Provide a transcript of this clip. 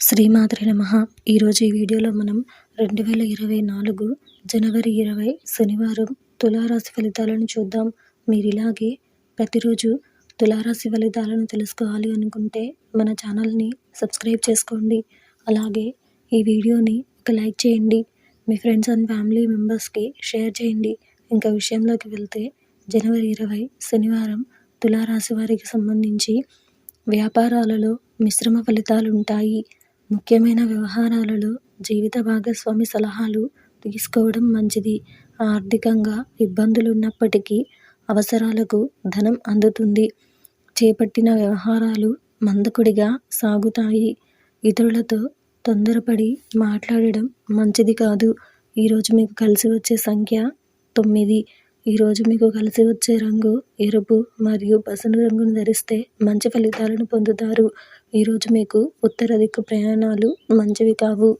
శ్రీమాత్రే నమ. ఈరోజు ఈ వీడియోలో మనం రెండు వేల ఇరవై నాలుగు జనవరి ఇరవై శనివారం తులారాశి ఫలితాలను చూద్దాం. మీరు ఇలాగే ప్రతిరోజు తులారాశి ఫలితాలను తెలుసుకోవాలి అనుకుంటే మన ఛానల్ని సబ్స్క్రైబ్ చేసుకోండి. అలాగే ఈ వీడియోని ఒక లైక్ చేయండి. మీ ఫ్రెండ్స్ అండ్ ఫ్యామిలీ మెంబర్స్కి షేర్ చేయండి. ఇంకా విషయంలోకి వెళ్తే జనవరి ఇరవై శనివారం తులారాశి వారికి సంబంధించి వ్యాపారాలలో మిశ్రమ ఫలితాలు ఉంటాయి ముఖ్యమైన వ్యవహారాలలో జీవిత భాగస్వామి సలహాలు తీసుకోవడం మంచిది. ఆర్థికంగా ఇబ్బందులు ఉన్నప్పటికీ అవసరాలకు ధనం అందుతుంది. చేపట్టిన వ్యవహారాలు మందకుడిగా సాగుతాయి. ఇతరులతో తొందరపడి మాట్లాడడం మంచిది కాదు. ఈరోజు మీకు కలిసి వచ్చే సంఖ్య తొమ్మిది. ఈరోజు మీకు కలిసి వచ్చే రంగు ఎరుపు మరియు పసుపు రంగును ధరిస్తే మంచి ఫలితాలను పొందుతారు. ఈరోజు మీకు ఉత్తర దిక్కు ప్రయాణాలు మంచివి కావు.